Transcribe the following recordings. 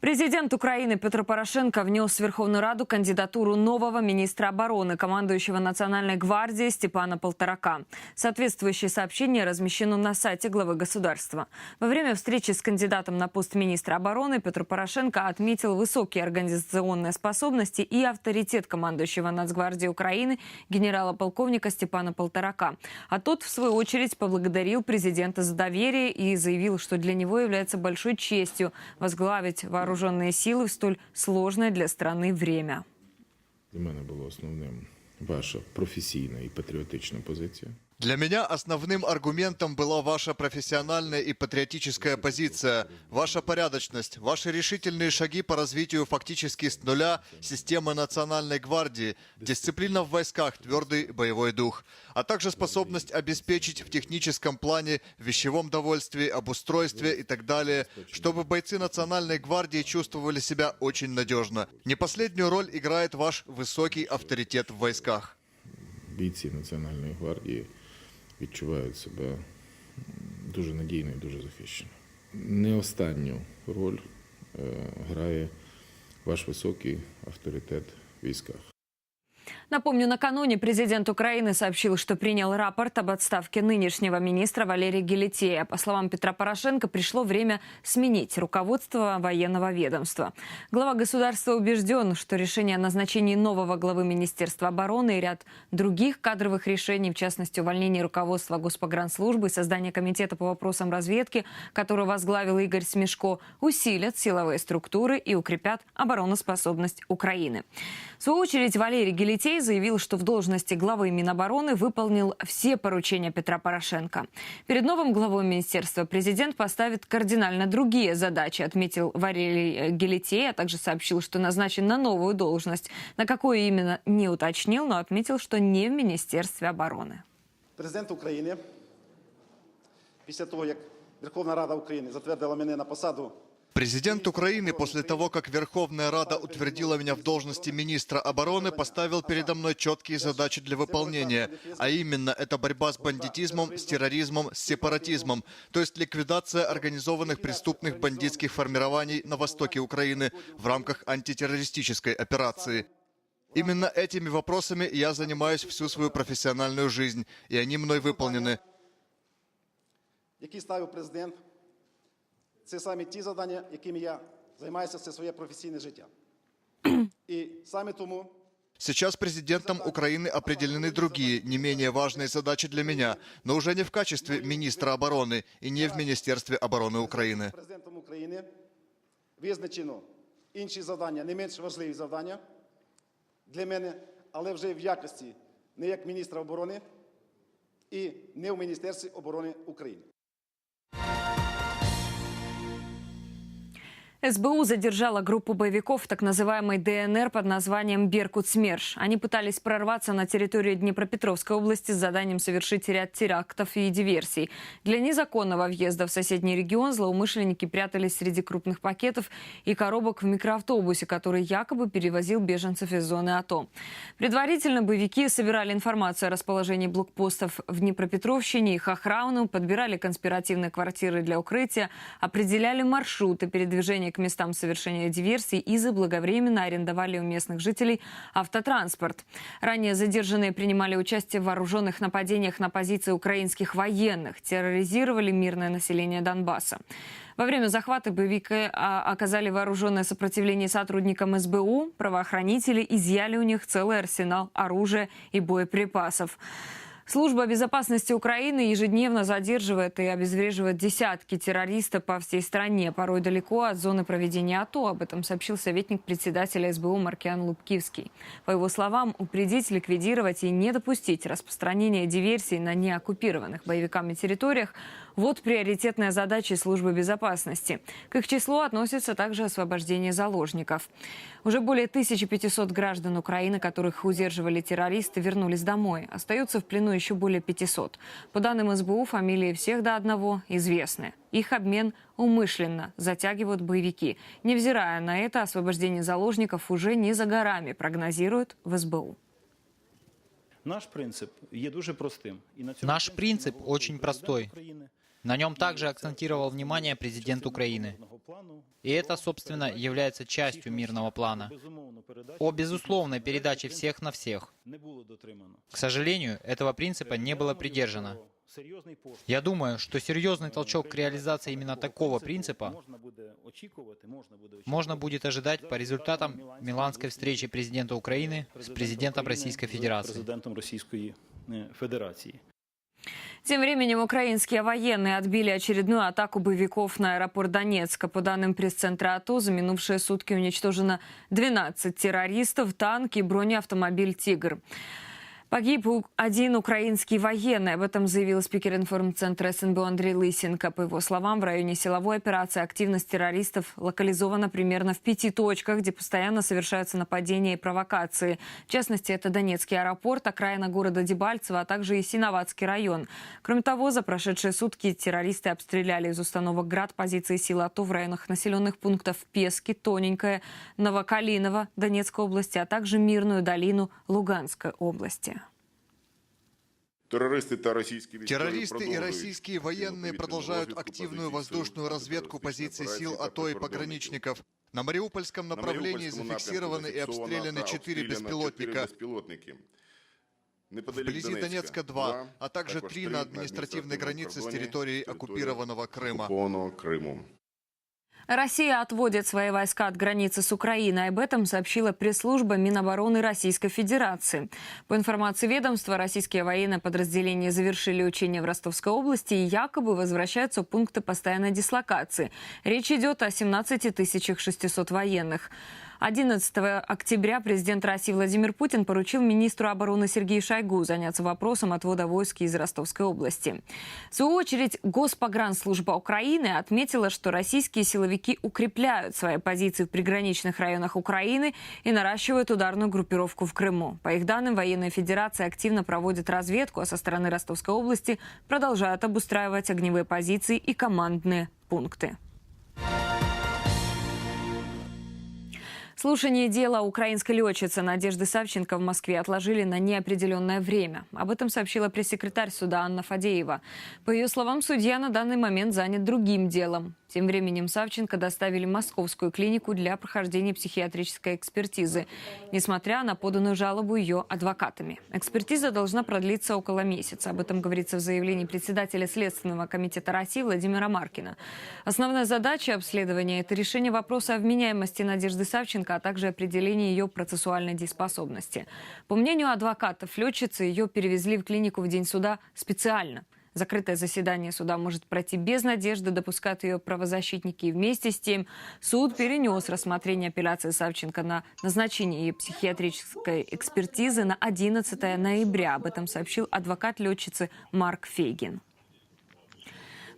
Президент Украины Петр Порошенко внес в Верховную Раду кандидатуру нового министра обороны, командующего Национальной гвардией Степана Полторака. Соответствующее сообщение размещено на сайте главы государства. Во время встречи с кандидатом на пост министра обороны Петр Порошенко отметил высокие организационные способности и авторитет командующего Нацгвардии Украины генерала-полковника Степана Полторака. А тот, в свою очередь, поблагодарил президента за доверие и заявил, что для него является большой честью возглавить вооруженные силы в столь сложное для страны время. Для мене було основним ваша професійна і патріотична позиція. Для меня основным аргументом была ваша профессиональная и патриотическая позиция, ваша порядочность, ваши решительные шаги по развитию фактически с нуля системы Национальной гвардии, дисциплина в войсках, твердый боевой дух, а также способность обеспечить в техническом плане, в вещевом довольстве, обустройстве и так далее, чтобы бойцы Национальной гвардии чувствовали себя очень надежно. Не последнюю роль играет ваш высокий авторитет в войсках. Бійці Національної гвардії Відчувають себе дуже надійно і дуже захищено. Не останню роль е, грає ваш високий авторитет в військах. Напомню, накануне президент Украины сообщил, что принял рапорт об отставке нынешнего министра Валерия Гелетея. По словам Петра Порошенко, пришло время сменить руководство военного ведомства. Глава государства убежден, что решение о назначении нового главы Министерства обороны и ряд других кадровых решений, в частности, увольнение руководства Госпогранслужбы и создание комитета по вопросам разведки, который возглавил Игорь Смешко, усилят силовые структуры и укрепят обороноспособность Украины. В свою очередь, Валерий Гелетей заявил, что в должности главы Минобороны выполнил все поручения Петра Порошенко. Перед новым главой министерства президент поставит кардинально другие задачи, отметил Валерий э, Гелетей, а также сообщил, что назначен на новую должность. На какую именно не уточнил, но отметил, что не в Министерстве обороны. Президент України, після того, як Верховна Рада України затвердила мене на посаду Президент Украины после того, как Верховная Рада утвердила меня в должности министра обороны, поставил передо мной четкие задачи для выполнения, а именно это борьба с бандитизмом, с терроризмом, с сепаратизмом, то есть ликвидация организованных преступных бандитских формирований на востоке Украины в рамках антитеррористической операции. Именно этими вопросами я занимаюсь всю свою профессиональную жизнь, и они мной выполнены. які ставив президент, це саме ті завдання, якими я займаюся все своє професійне життя. І саме тому Сейчас президентом Украины определены другие, не менее важные задачи для меня, но уже не в качестве министра обороны и не в Министерстве обороны Украины. президентом України визначено інші завдання, не менш важливі завдання для мене, але вже в якості не як міністра оборони і не в Міністерстві оборони України. СБУ задержала группу боевиков так называемой ДНР под названием «Беркут СМЕРШ». Они пытались прорваться на территорию Днепропетровской области с заданием совершить ряд терактов и диверсий. Для незаконного въезда в соседний регион злоумышленники прятались среди крупных пакетов и коробок в микроавтобусе, который якобы перевозил беженцев из зоны АТО. Предварительно боевики собирали информацию о расположении блокпостов в Днепропетровщине, их охрану, подбирали конспиративные квартиры для укрытия, определяли маршруты передвижения к местам совершения диверсий и заблаговременно арендовали у местных жителей автотранспорт. Ранее задержанные принимали участие в вооруженных нападениях на позиции украинских военных, терроризировали мирное население Донбасса. Во время захвата боевики а, оказали вооруженное сопротивление сотрудникам СБУ. Правоохранители изъяли у них целый арсенал оружия и боеприпасов. Служба безопасности Украины ежедневно задерживает и обезвреживает десятки террористов по всей стране, порой далеко от зоны проведения АТО. Об этом сообщил советник председателя СБУ Маркиан Лубкивский. По его словам, упредить, ликвидировать и не допустить распространения диверсий на неоккупированных боевиками территориях – вот приоритетная задача службы безопасности. К их числу относится также освобождение заложников. Уже более 1500 граждан Украины, которых удерживали террористы, вернулись домой. Остаются в плену еще более 500. По данным СБУ, фамилии всех до одного известны. Их обмен умышленно затягивают боевики. Невзирая на это, освобождение заложников уже не за горами, прогнозируют в СБУ. Наш принцип є дуже простим. І на цьому Наш принцип наголошує очень президент простой. На нем также акцентировал внимание президент Украины. И это, собственно, является частью мирного плана. О безусловной передаче всех на всех. К сожалению, этого принципа не было придержано. Я думаю, что серьезный толчок к реализации именно такого принципа можно будет ожидать по результатам Миланской встречи президента Украины с президентом Российской Федерации. Тем временем украинские военные отбили очередную атаку боевиков на аэропорт Донецка. По данным пресс-центра АТО, за минувшие сутки уничтожено 12 террористов, танк и бронеавтомобиль «Тигр». Погиб один украинский военный. Об этом заявил спикер информцентра СНБ Андрей Лысенко. По его словам, в районе силовой операции активность террористов локализована примерно в пяти точках, где постоянно совершаются нападения и провокации. В частности, это Донецкий аэропорт, окраина города Дебальцево, а также и Синоватский район. Кроме того, за прошедшие сутки террористы обстреляли из установок «Град» позиции сил АТО в районах населенных пунктов Пески, Тоненькое, Новокалиново Донецкой области, а также Мирную долину Луганской области. Террористы та российские військові Террористы и продовжують российские военные повітряну продолжают розвідку активную позицій воздушную сил разведку позиций сил антитеррористичної АТО и операції пограничников. На Мариупольском На направлении Маріупольському напрямку зафиксированы и зафіксовано обстреляны та 4 обстріляно беспилотника. чотири безпілотники. Неподалік Вблизи Донецка 2, а также також 3 три на административной границе с кордоні территорией з території оккупированного Крыма. Россия отводит свои войска от границы с Украиной. Об этом сообщила пресс-служба Минобороны Российской Федерации. По информации ведомства, российские военные подразделения завершили учения в Ростовской области и якобы возвращаются в пункты постоянной дислокации. Речь идет о 17 тысячах 600 военных. 11 октября президент России Владимир Путин поручил министру обороны Сергею Шойгу заняться вопросом отвода войск из Ростовской области. В свою очередь, Госпогранслужба Украины отметила, что российские силовики укрепляют свои позиции в приграничных районах Украины и наращивают ударную группировку в Крыму. По их данным, военная федерация активно проводит разведку, а со стороны Ростовской области продолжают обустраивать огневые позиции и командные пункты. Слушание дела украинской летчицы Надежды Савченко в Москве отложили на неопределенное время. Об этом сообщила пресс-секретарь суда Анна Фадеева. По ее словам, судья на данный момент занят другим делом. Тем временем Савченко доставили в московскую клинику для прохождения психиатрической экспертизы, несмотря на поданную жалобу ее адвокатами. Экспертиза должна продлиться около месяца. Об этом говорится в заявлении председателя Следственного комитета России Владимира Маркина. Основная задача обследования – это решение вопроса о вменяемости Надежды Савченко, а также определение ее процессуальной дееспособности. По мнению адвокатов, летчицы ее перевезли в клинику в день суда специально. Закрытое заседание суда может пройти без надежды, допускают ее правозащитники. И вместе с тем суд перенес рассмотрение апелляции Савченко на назначение ее психиатрической экспертизы на 11 ноября. Об этом сообщил адвокат летчицы Марк Фейгин.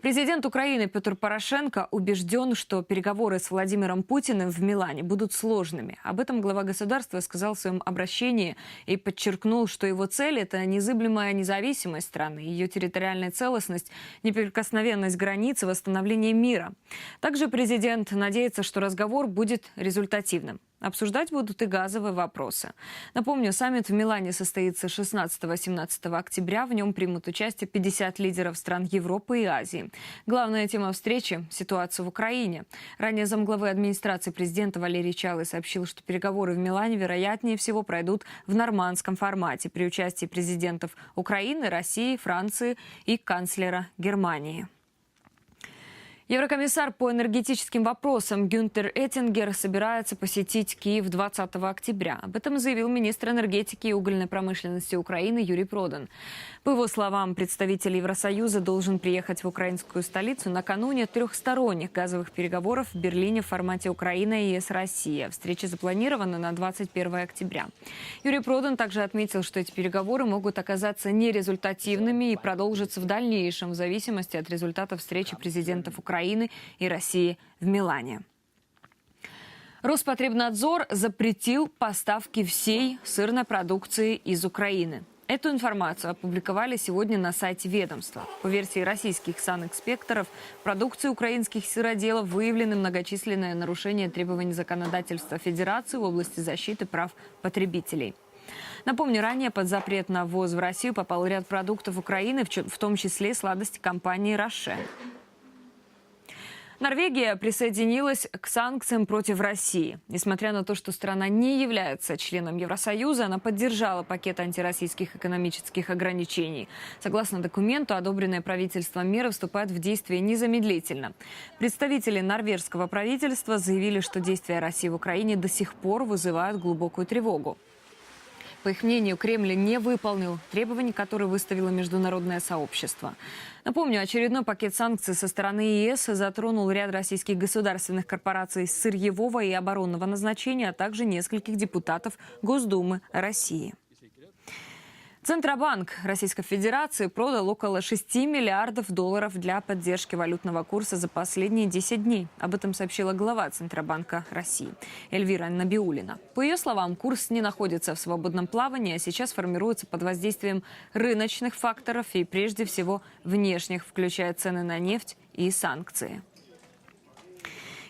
Президент Украины Петр Порошенко убежден, что переговоры с Владимиром Путиным в Милане будут сложными. Об этом глава государства сказал в своем обращении и подчеркнул, что его цель – это незыблемая независимость страны, ее территориальная целостность, неприкосновенность границ и восстановление мира. Также президент надеется, что разговор будет результативным. Обсуждать будут и газовые вопросы. Напомню, саммит в Милане состоится 16-17 октября. В нем примут участие 50 лидеров стран Европы и Азии. Главная тема встречи – ситуация в Украине. Ранее замглавы администрации президента Валерий Чалый сообщил, что переговоры в Милане, вероятнее всего, пройдут в нормандском формате при участии президентов Украины, России, Франции и канцлера Германии. Еврокомиссар по энергетическим вопросам Гюнтер Эттингер собирается посетить Киев 20 октября. Об этом заявил министр энергетики и угольной промышленности Украины Юрий Продан. По его словам, представитель Евросоюза должен приехать в украинскую столицу накануне трехсторонних газовых переговоров в Берлине в формате Украина и ЕС Россия. Встреча запланирована на 21 октября. Юрий Продан также отметил, что эти переговоры могут оказаться нерезультативными и продолжиться в дальнейшем в зависимости от результатов встречи президентов Украины и России в Милане. Роспотребнадзор запретил поставки всей сырной продукции из Украины. Эту информацию опубликовали сегодня на сайте ведомства. По версии российских санэкспекторов, в продукции украинских сыроделов выявлены многочисленные нарушения требований законодательства Федерации в области защиты прав потребителей. Напомню, ранее под запрет на ввоз в Россию попал ряд продуктов Украины, в том числе сладости компании «Роше». Норвегия присоединилась к санкциям против России. Несмотря на то, что страна не является членом Евросоюза, она поддержала пакет антироссийских экономических ограничений. Согласно документу, одобренные правительством меры вступают в действие незамедлительно. Представители норвежского правительства заявили, что действия России в Украине до сих пор вызывают глубокую тревогу. По их мнению, Кремль не выполнил требований, которые выставило международное сообщество. Напомню, очередной пакет санкций со стороны ЕС затронул ряд российских государственных корпораций сырьевого и оборонного назначения, а также нескольких депутатов Госдумы России. Центробанк Российской Федерации продал около 6 миллиардов долларов для поддержки валютного курса за последние 10 дней. Об этом сообщила глава Центробанка России Эльвира Набиулина. По ее словам, курс не находится в свободном плавании, а сейчас формируется под воздействием рыночных факторов и прежде всего внешних, включая цены на нефть и санкции.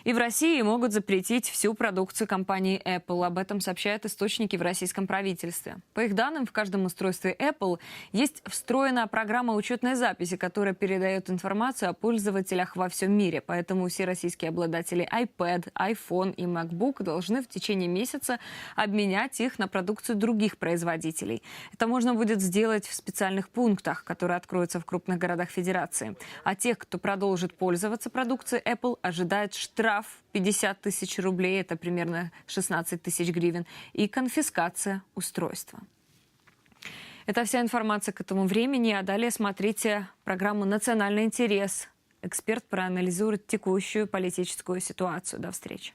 И в России могут запретить всю продукцию компании Apple. Об этом сообщают источники в российском правительстве. По их данным, в каждом устройстве Apple есть встроенная программа учетной записи, которая передает информацию о пользователях во всем мире. Поэтому все российские обладатели iPad, iPhone и MacBook должны в течение месяца обменять их на продукцию других производителей. Это можно будет сделать в специальных пунктах, которые откроются в крупных городах Федерации. А тех, кто продолжит пользоваться продукцией Apple, ожидает штраф 50 тысяч рублей, это примерно 16 тысяч гривен, и конфискация устройства. Это вся информация к этому времени. А далее смотрите программу «Национальный интерес». Эксперт проанализирует текущую политическую ситуацию. До встречи.